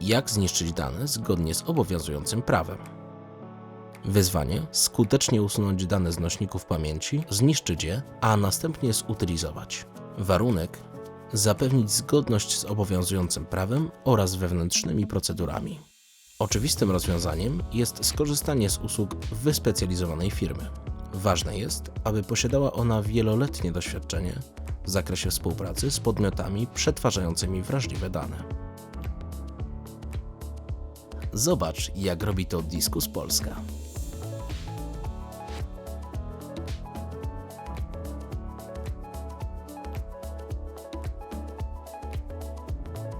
Jak zniszczyć dane zgodnie z obowiązującym prawem? Wyzwanie: skutecznie usunąć dane z nośników pamięci, zniszczyć je, a następnie zutylizować. Warunek: zapewnić zgodność z obowiązującym prawem oraz wewnętrznymi procedurami. Oczywistym rozwiązaniem jest skorzystanie z usług wyspecjalizowanej firmy. Ważne jest, aby posiadała ona wieloletnie doświadczenie w zakresie współpracy z podmiotami przetwarzającymi wrażliwe dane. Zobacz, jak robi to Diskus Polska.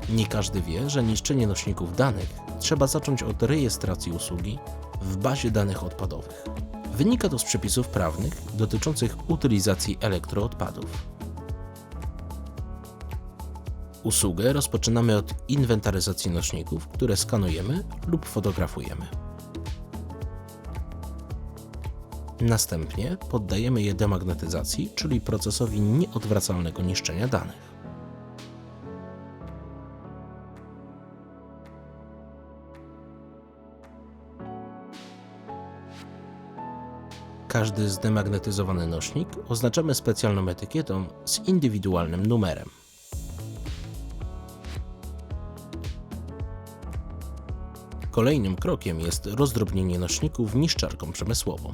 Nie każdy wie, że niszczenie nośników danych trzeba zacząć od rejestracji usługi w bazie danych odpadowych. Wynika to z przepisów prawnych dotyczących utylizacji elektroodpadów. Usługę rozpoczynamy od inwentaryzacji nośników, które skanujemy lub fotografujemy. Następnie poddajemy je demagnetyzacji, czyli procesowi nieodwracalnego niszczenia danych. Każdy zdemagnetyzowany nośnik oznaczamy specjalną etykietą z indywidualnym numerem. Kolejnym krokiem jest rozdrobnienie nośników niszczarką przemysłową.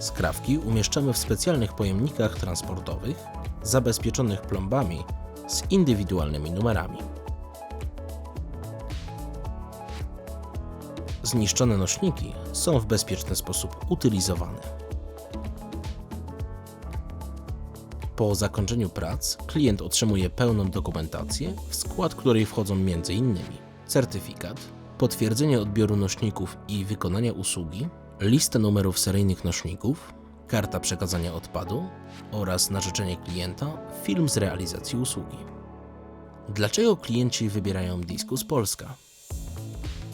Skrawki umieszczamy w specjalnych pojemnikach transportowych zabezpieczonych plombami z indywidualnymi numerami. Zniszczone nośniki są w bezpieczny sposób utylizowane. Po zakończeniu prac klient otrzymuje pełną dokumentację, w skład której wchodzą m.in. certyfikat, potwierdzenie odbioru nośników i wykonania usługi, listę numerów seryjnych nośników, karta przekazania odpadu oraz na życzenie klienta film z realizacji usługi. Dlaczego klienci wybierają Diskus Polska?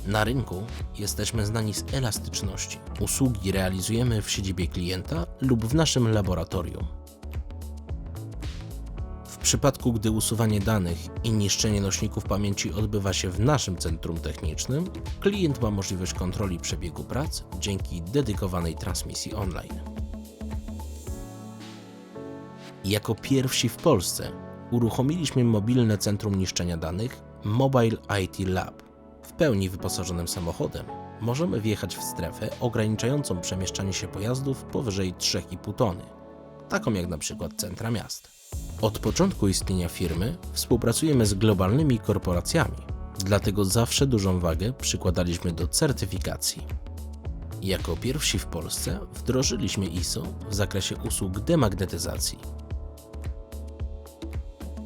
Na rynku jesteśmy znani z elastyczności. Usługi realizujemy w siedzibie klienta lub w naszym laboratorium. Przypadku, gdy usuwanie danych i niszczenie nośników pamięci odbywa się w naszym centrum technicznym, klient ma możliwość kontroli przebiegu prac dzięki dedykowanej transmisji online. Jako pierwsi w Polsce uruchomiliśmy mobilne centrum niszczenia danych Mobile IT Lab. W pełni wyposażonym samochodem możemy wjechać w strefę ograniczającą przemieszczanie się pojazdów powyżej 3,5 tony, taką jak na przykład centra miast. Od początku istnienia firmy współpracujemy z globalnymi korporacjami, dlatego zawsze dużą wagę przykładaliśmy do certyfikacji. Jako pierwsi w Polsce wdrożyliśmy ISO w zakresie usług demagnetyzacji.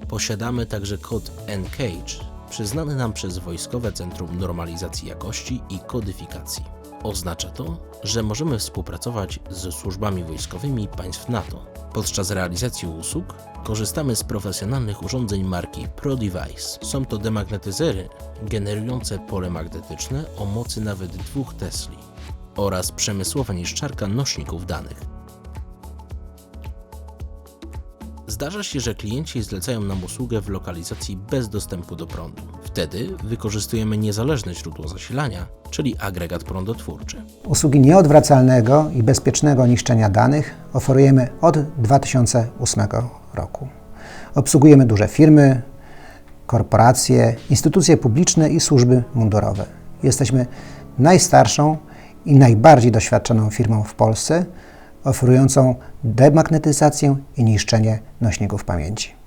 Posiadamy także kod NCAGE, przyznany nam przez Wojskowe Centrum Normalizacji Jakości i Kodyfikacji. Oznacza to, że możemy współpracować ze służbami wojskowymi państw NATO. Podczas realizacji usług korzystamy z profesjonalnych urządzeń marki ProDevice. Są to demagnetyzery generujące pole magnetyczne o mocy nawet 2 Tesli oraz przemysłowa niszczarka nośników danych. Zdarza się, że klienci zlecają nam usługę w lokalizacji bez dostępu do prądu. Wtedy wykorzystujemy niezależne źródło zasilania, czyli agregat prądotwórczy. Usługi nieodwracalnego i bezpiecznego niszczenia danych oferujemy od 2008 roku. Obsługujemy duże firmy, korporacje, instytucje publiczne i służby mundurowe. Jesteśmy najstarszą i najbardziej doświadczoną firmą w Polsce, oferującą demagnetyzację i niszczenie nośników pamięci.